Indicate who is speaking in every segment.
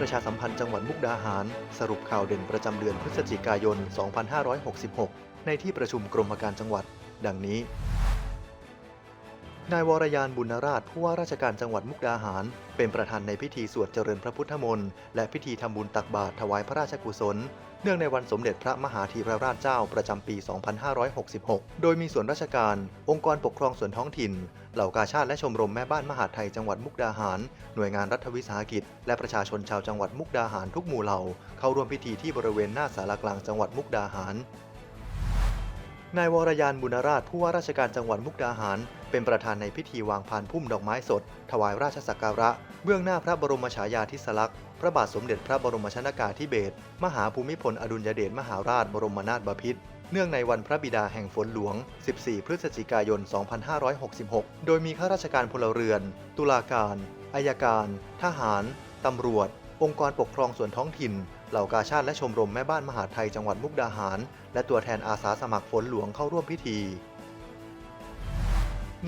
Speaker 1: ประชาสัมพันธ์จังหวัดมุกดาหาร สรุปข่าวเด่นประจำเดือนพฤศจิกายน 2566 ในที่ประชุมกรมการจังหวัด ดังนี้ นายวรยานบุญราชผู้ว่าราชการจังหวัดมุกดาหาร เป็นประธานในพิธีสวดเจริญพระพุทธมนต์และพิธีทำบุญตักบาตรถวายพระราชกุศล เนื่องในวันสมเด็จพระมหาธีรราชเจ้าประจำปี 2566 โดยมีส่วนราชการ องค์กรปกครองส่วนท้องถิ่น เหล่ากาชาติและชมรมแม่บ้านมหาไทยจังหวัดมุกดาหาร หน่วยงานรัฐวิสาหกิจ และประชาชนชาวจังหวัดมุกดาหารทุกหมู่เหล่า เข้าร่วมพิธีที่บริเวณหน้าศาลากลางจังหวัดมุกดาหาร นายวรยานบุญราชผู้ว่าราชการจังหวัดมุกดาหาร เป็นประธานในพิธีวางพานพุ่มดอกไม้สด ถวายราชสักการะ เบื้องหน้าพระบรมฉายาธิสลักษณ์พระบาทสมเด็จพระบรมชนากาธิเบศรมหาภูมิพลอดุลยเดชมหาราชบรมนาถบพิตรเนื่องในวันพระบิดาแห่งฝนหลวง 14 พฤศจิกายน 2566 โดยมีข้าราชการพลเรือน ตุลาการอายการ ทหาร ตำรวจ องค์กรปกครองส่วนท้องถิ่น เหล่ากาชาติและชมรมแม่บ้านมหาไทยจังหวัดมุกดาหาร และตัวแทนอาสาสมัครฝนหลวงเข้าร่วมพิธี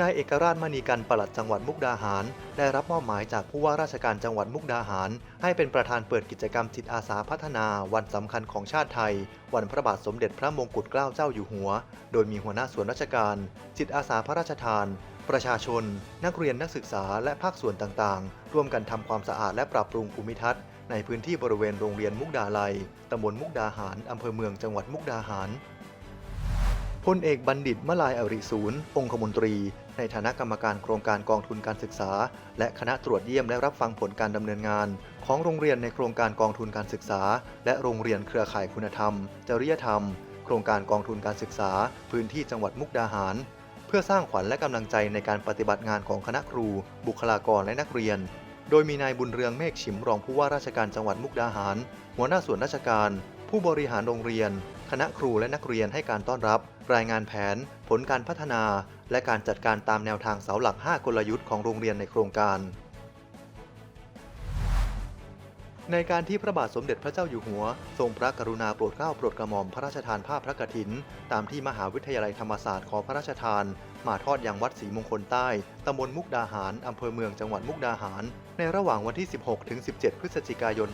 Speaker 1: นายเอกราชมณีกันปลัดจังหวัดมุกดาหาร ได้รับมอบหมายจากผู้ว่าราชการจังหวัดมุกดาหาร ให้เป็นประธานเปิดกิจกรรมจิตอาสาพัฒนา วันสำคัญของชาติไทย วันพระบาทสมเด็จพระมงกุฎเกล้าเจ้าอยู่หัว โดยมีหัวหน้าส่วนราชการ จิตอาสาพระราชทาน ประชาชน นักเรียนนักศึกษาและภาคส่วนต่างๆ ร่วมกันทำความสะอาดและปรับปรุงภูมิทัศน์ ในพื้นที่บริเวณโรงเรียนมุกดาลัยตำบลมุกดาหาร อำเภอเมืองจังหวัดมุกดาหารพลเอกบัณฑิตมลายอริศูนย์องคมนตรี ในฐานะกรรมการโครงการกองทุนการศึกษา และคณะตรวจเยี่ยมและรับฟังผลการดำเนินงาน ของโรงเรียนในโครงการกองทุนการศึกษา และโรงเรียนเครือข่ายคุณธรรม จริยธรรม โครงการกองทุนการศึกษา พื้นที่จังหวัดมุกดาหาร เพื่อสร้างขวัญและกำลังใจในการปฏิบัติงานของคณะครู บุคลากรและนักเรียน โดยมีนายบุญเรืองเมฆฉิมรองผู้ว่าราชการจังหวัดมุกดาหาร หัวหน้าส่วนราชการ ผู้บริหารโรงเรียน คณะครูและนักเรียนให้การต้อนรับ รายงานแผน ผลการพัฒนา และการจัดการตามแนวทางเสาหลัก 5 กลยุทธ์ของโรงเรียนในโครงการ ในการที่พระบาทสมเด็จพระเจ้าอยู่หัว ทรงพระกรุณาโปรดเกล้าโปรดกระหม่อมพระราชทานผ้าพระกฐิน ตามที่มหาวิทยาลัยธรรมศาสตร์ขอพระราชทาน มาทอดอยังวัดศรีมงคลใต้ ตำบลมุกดาหาร อำเภอเมืองจังหวัดมุกดาหาร ในระหว่างวันที่ 16 ถึง 17 พฤศจิกายน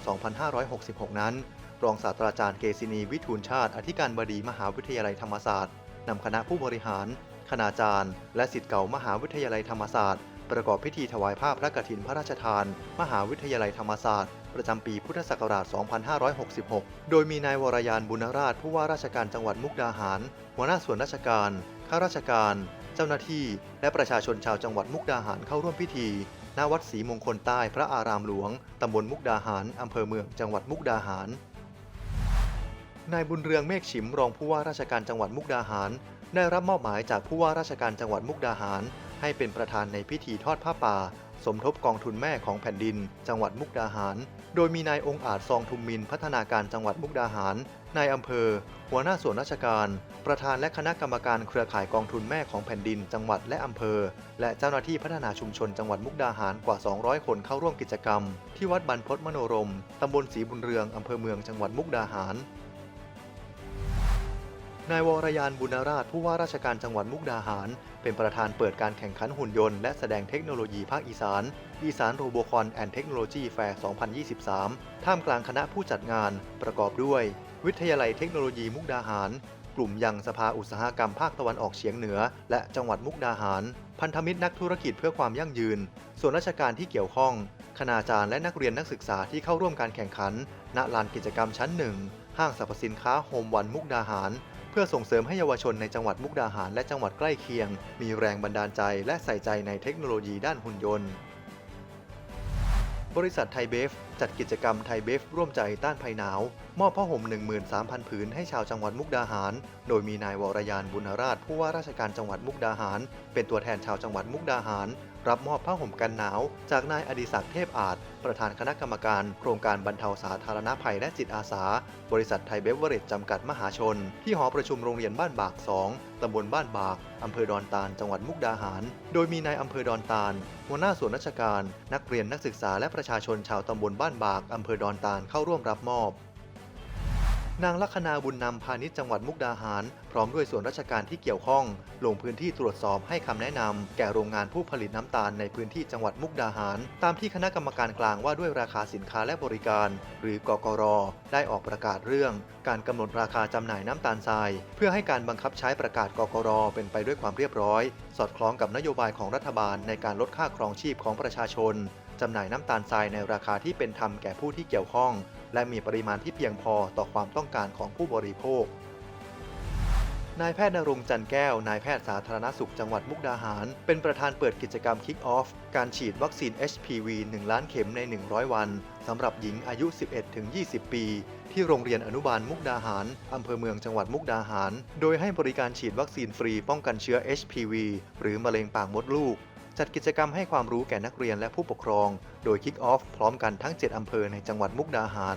Speaker 1: 2566 นั้น รองศาสตราจารย์เกษินีวิทูลชาติ อธิการบดีมหาวิทยาลัยธรรมศาสตร์ นำคณะผู้บริหาร คณาจารย์ และศิษย์เก่ามหาวิทยาลัยธรรมศาสตร์ ประกอบพิธีถวายผ้าพระกฐินพระราชทาน มหาวิทยาลัยธรรมศาสตร์ ประจำปีพุทธศักราช 2566 โดยมีนายวรยานบุญราชผู้ว่าราชการจังหวัดมุกดาหาร หัวหน้าส่วนราชการ ข้าราชการ เจ้าหน้าที่ และประชาชนชาวจังหวัดมุกดาหารเข้าร่วมพิธี ณ วัดศรีมงคลใต้พระอารามหลวง ตำบลมุกดาหาร อำเภอเมือง จังหวัดมุกดาหาร นายบุญเรืองเมฆฉิมรองผู้ว่าราชการจังหวัดมุกดาหาร ได้รับมอบหมายจากผู้ว่าราชการจังหวัดมุกดาหาร ให้เป็นประธานในพิธีทอดผ้าป่า สมทบกองทุนแม่ของแผ่นดิน จังหวัดมุกดาหาร โดยมีนายองค์อาจซองทุมมินพัฒนาการจังหวัดมุกดาหาร นายอำเภอ หัวหน้าส่วนราชการ ประธานและคณะกรรมการเครือข่ายกองทุนแม่ของแผ่นดิน จังหวัดและอำเภอ และเจ้าหน้าที่พัฒนาชุมชนจังหวัดมุกดาหารกว่า 200 คนเข้าร่วมกิจกรรม ที่วัดบรรพตมโนรมตำบลศรีบุญเรืองอำเภอเมืองจังหวัดมุกดาหาร นายวรยานบุญราชผู้ว่าราชการจังหวัดมุกดาหาร เป็นประธานเปิดการแข่งขันหุ่นยนต์และแสดงเทคโนโลยีภาคอีสานอีสานโรบคอนแอนด์เทคโนโลยีแฟร์ 2023 ท่ามกลางคณะผู้จัดงานประกอบด้วย วิทยาลัยเทคโนโลยีมุกดาหาร กลุ่มยังสภาอุตสาหกรรมภาคตะวันออกเฉียงเหนือ และจังหวัดมุกดาหาร พันธมิตรนักธุรกิจเพื่อความยั่งยืน ส่วนราชการที่เกี่ยวข้อง คณาจารย์และนักเรียนนักศึกษาที่เข้าร่วมการแข่งขันณลานกิจกรรมชั้นหนึ่งห้างสรรพสินค้าโฮมวันมุกดาหาร พื่อส่งเสริมให้เยาวชนในจังหวัดมุกดาหารและจังหวัดใกล้เคียง มีแรงบันดาลใจและใส่ใจในเทคโนโลยีด้านหุ่นยนต์ บริษัทไทยเบฟ จัดกิจกรรมไทยเบฟร่วมใจต้านภัยหนาว มอบผ้าห่ม 13,000 ผืนให้ชาวจังหวัดมุกดาหาร โดยมีนายวรยานบุญราชผู้ว่าราชการจังหวัดมุกดาหาร เป็นตัวแทนชาวจังหวัดมุกดาหาร รับมอบผ้าห่มกันหนาว จากนายอดิศักดิ์เทพอาจ ประธานคณะกรรมการ โครงการบรรเทาสาธารณภัยและจิตอาสา บริษัทไทยเบฟเวอเรจจำกัดมหาชน ที่หอประชุมโรงเรียนบ้านบาก 2 ตำบลบ้านบากอำเภอดอนตาลจังหวัดมุกดาหาร โดยมีนายอำเภอดอนตาลหัวหน้าส่วนราชการ นักเรียนนักศึกษาและประชาชนชาวตำบลบ้านบากอำเภอดอนตาลเข้าร่วมรับมอบ นางลัคนาบุญนำพาณิชย์จังหวัดมุกดาหาร พร้อมด้วยส่วนราชการที่เกี่ยวข้อง ลงพื้นที่ตรวจสอบให้คำแนะนำแก่โรงงานผู้ผลิตน้ำตาลในพื้นที่จังหวัดมุกดาหาร ตามที่คณะกรรมการกลางว่าด้วยราคาสินค้าและบริการ หรือกกร ได้ออกประกาศเรื่อง การกำหนดราคาจำหน่ายน้ำตาลทราย เพื่อให้การบังคับใช้ประกาศกกร เป็นไปด้วยความเรียบร้อย สอดคล้องกับนโยบายของรัฐบาลในการลดค่าครองชีพของประชาชน จำหน่ายน้ำตาลทรายในราคาที่เป็นธรรมแก่ผู้ที่เกี่ยวข้อง และมีปริมาณที่เพียงพอต่อความต้องการของผู้บริโภคนายแพทย์นรงจันแก้ว นายแพทย์สาธารณสุขจังหวัดมุกดาหาร เป็นประธานเปิดกิจกรรม Kick Off การฉีดวัคซีน HPV 1 ล้านเข็มใน 100 วัน สำหรับหญิงอายุ 11-20 ปี ที่โรงเรียนอนุบาลมุกดาหาร อำเภอเมืองจังหวัดมุกดาหาร โดยให้บริการฉีดวัคซีนฟรีป้องกันเชื้อ HPV หรือมะเร็งปากมดลูก จัดกิจกรรมให้ความรู้แก่นักเรียนและผู้ปกครอง โดย Kick Off พร้อมกันทั้ง 7 อำเภอในจังหวัดมุกดาหาร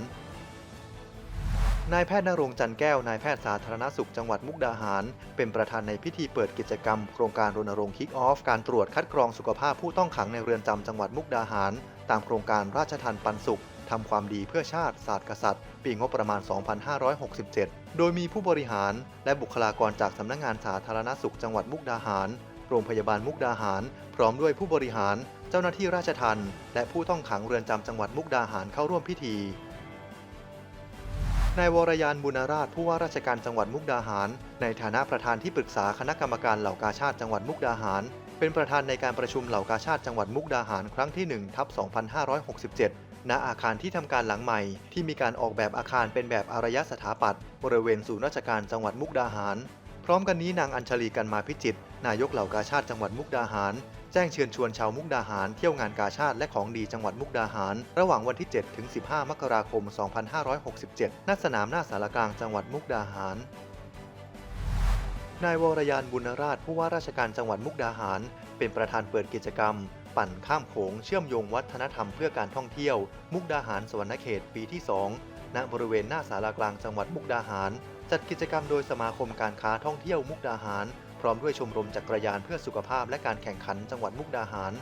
Speaker 1: นายแพทย์นรงจันแก้ว นายแพทย์สาธารณสุขจังหวัดมุกดาหาร เป็นประธานในพิธีเปิดกิจกรรม โครงการรณรงค์คิกออฟการตรวจคัดกรองสุขภาพผู้ต้องขังในเรือนจำจังหวัดมุกดาหาร ตามโครงการราชทันปันสุขทำความดีเพื่อชาติศาสตร์กษัตริย์ ปีงบประมาณ 2567 โดยมีผู้บริหาร และบุคลากรจากสำนักงานสาธารณสุขจังหวัดมุกดาหาร โรงพยาบาลมุกดาหาร พร้อมด้วยผู้บริหาร เจ้าหน้าที่ราชทัณฑ์และผู้ต้องขังเรือนจำจังหวัดมุกดาหารเข้าร่วมพิธีนายวรยานบุญราชผู้ว่าราชการจังหวัดมุกดาหาร ในฐานะประธานที่ปรึกษาคณะกรรมการเหล่ากาชาติจังหวัดมุกดาหาร เป็นประธานในการประชุมเหล่ากาชาติจังหวัดมุกดาหารครั้งที่1ทับ2567 ณอาคารที่ทำการหลังใหม่ ที่มีการออกแบบอาคารเป็นแบบอารยสถาปัตย์บริเวณศูนย์ราชการจังหวัดมุกดาหาร พร้อมกันนี้นางอัญชลีกันมาพิจิตร นายกเหล่ากาชาติจังหวัดมุกดาหาร แจ้งเชิญชวนชาวมุกดาหารเที่ยวงานกาชาติและของดีจังหวัดมุกดาหาร ระหว่างวันที่ 7 ถึง 15 มกราคม 2567 ณ สนามหน้าสารกลางจังหวัดมุกดาหารนายวรยานบุญราชผู้ว่าราชการจังหวัดมุกดาหาร เป็นประธานเปิดกิจกรรม ปั่นข้ามโขงเชื่อมโยงวัฒนธรรมเพื่อการท่องเที่ยว มุกดาหารสวรรณเขตปีที่ 2 ณบริเวณหน้าสารากลางจังหวัดมุกดาหาร จัดกิจกรรมโดยสมาคมการค้าท่องเที่ยวมุกดาหาร พร้อมด้วยชมรมจักรยานเพื่อสุขภาพและการแข่งขันจังหวัดมุกดาหาร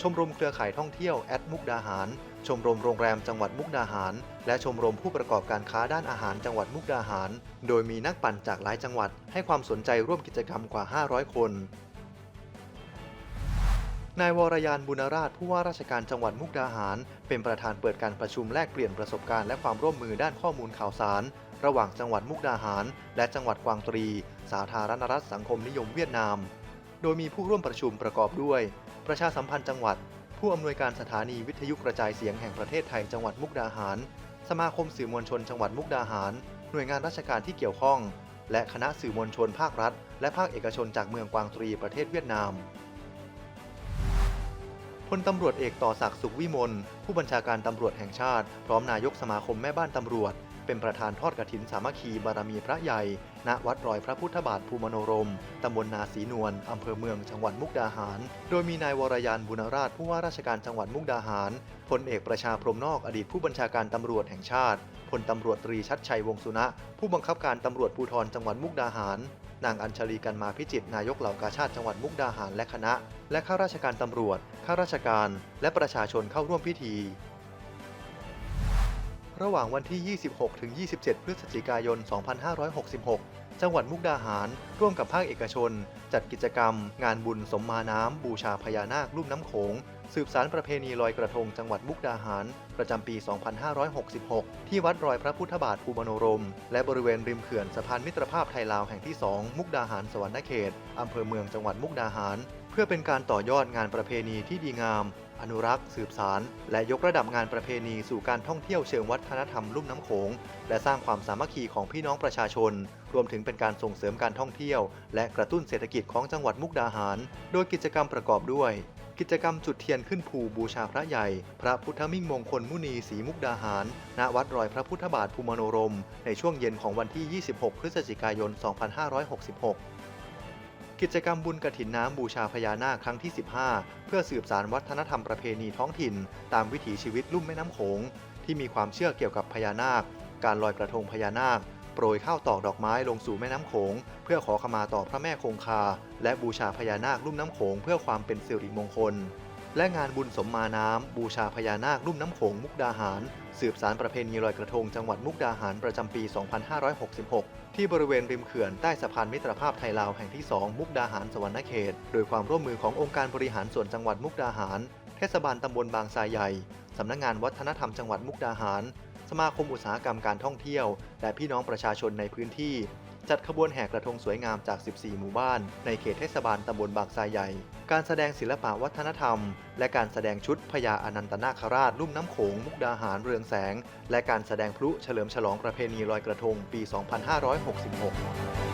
Speaker 1: ชมรมเครือข่ายท่องเที่ยวแอดมุกดาหาร ชมรมโรงแรมจังหวัดมุกดาหาร และชมรมผู้ประกอบการค้าด้านอาหารจังหวัดมุกดาหาร โดยมีนักปั่นจากหลายจังหวัด ให้ความสนใจร่วมกิจกรรมกว่า 500 คนนายวรยานบุญราชผู้ว่าราชการจังหวัดมุกดาหาร เป็นประธานเปิดการประชุมแลกเปลี่ยนประสบการณ์และความร่วมมือด้านข้อมูลข่าวสาร ระหว่างจังหวัดมุกดาหาร และจังหวัดกวางตรี สาธารณรัฐสังคมนิยมเวียดนาม โดยมีผู้ร่วมประชุมประกอบด้วย ประชาสัมพันธ์จังหวัด ผู้อำนวยการสถานีวิทยุกระจายเสียงแห่งประเทศไทยจังหวัดมุกดาหาร สมาคมสื่อมวลชนจังหวัดมุกดาหาร หน่วยงานราชการที่เกี่ยวข้อง และคณะสื่อมวลชนภาครัฐ และภาคเอกชนจากเมืองกวางตรีประเทศเวียดนามพลตำรวจเอกต่อศักดิ์สุขวิมลผู้บัญชาการตำรวจแห่งชาติ พร้อมนายกสมาคมแม่บ้านตำรวจ เป็นประธานทอดกฐินสามัคคีบารมีพระใหญ่ ณ วัดรอยพระพุทธบาทภูมิโนรม ตำบลนาศีนวล อำเภอเมือง จังหวัดมุกดาหาร โดยมีนายวรยานบุญราชผู้ว่าราชการจังหวัดมุกดาหาร พลเอกประชาพรมนอกอดีตผู้บัญชาการตำรวจแห่งชาติ พลตำรวจตรีชัดชัยวงศ์สุนะ ผู้บังคับการตำรวจภูธรจังหวัดมุกดาหาร นางอัญชลีกันมาพิจิตรนายกเหล่ากาชาติจังหวัดมุกดาหารและคณะ และข้าราชการตำรวจ ข้าราชการ และประชาชนเข้าร่วมพิธี ระหว่างวันที่ 26 ถึง 27 พฤศจิกายน 2566 จังหวัดมุกดาหาร ร่วมกับภาคเอกชน จัดกิจกรรม งานบุญสมมาน้ำ บูชาพญานาคลุ่มน้ำโขง สืบสารประเพณีลอยกระทงจังหวัดมุกดาหาร ประจำปี 2566 ที่วัดรอยพระพุทธบาทภูมโนรม และบริเวณริมเขื่อนสะพานมิตรภาพไทยลาวแห่งที่ 2 มุกดาหารสวรรณเขตอำเภอเมืองจังหวัดมุกดาหาร เพื่อเป็นการต่อยอดงานประเพณีที่ดีงาม อนุรักษ์ สืบสาร และยกระดับงานประเพณีสู่การท่องเที่ยวเชิงวัฒนธรรมลุ่มน้ำโขง และสร้างความสามัคคีของพี่น้องประชาชน รวมถึงเป็นการส่งเสริมการท่องเที่ยว และกระตุ้นเศรษฐกิจของจังหวัดมุกดาหาร โดยกิจกรรมประกอบด้วย กิจกรรมจุดเทียนขึ้นภูบูชาพระใหญ่ พระพุทธมิ่งมงคลมุนีศรีมุกดาหาร ณ วัดรอยพระพุทธบาทภูมิโนรม ในช่วงเย็นของวันที่ 26 พฤศจิกายน 2566 กิจกรรมบุญกฐินน้ำบูชาพญานาคครั้งที่ 15 เพื่อสืบสารวัฒนธรรมประเพณีท้องถิ่น ตามวิถีชีวิตลุ่มแม่น้ำโขงที่มีความเชื่อเกี่ยวกับพญานาค การลอยกระทงพญานาค โปรยข้าวตอกดอกไม้ลงสู่แม่น้ำโขง เพื่อขอขมาต่อพระแม่คงคา และบูชาพญานาคลุ่มน้ำโขงเพื่อความเป็นสิริมงคล และงานบุญสมมาน้ำบูชาพญานาคลุ่มน้ำโขงมุกดาหาร สืบสารประเพณีลอยกระทงจังหวัดมุกดาหารประจำปี 2566 ที่บริเวณริมเขื่อนใต้สะพานมิตรภาพไทยลาวแห่งที่ 2 มุกดาหารสวรรณเขต โดยความร่วมมือขององค์การบริหารส่วนจังหวัดมุกดาหาร เทศบาลตำบลบางทรายใหญ่ สำนักงานวัฒนธรรมจังหวัดมุกดาหาร สมาคมอุตสาหกรรมการท่องเที่ยว และพี่น้องประชาชนในพื้นที่ จัดขบวนแห่กระทงสวยงามจาก 14 หมู่บ้าน ในเขตเทศบาลตำบลบางทรายใหญ่ การแสดงศิลปะวัฒนธรรม และการแสดงชุดพญาอนันตนาคราชลุ่มน้ำโขงมุกดาหารเรืองแสง และการแสดงพลุเฉลิมฉลองประเพณีลอยกระทงปี 2566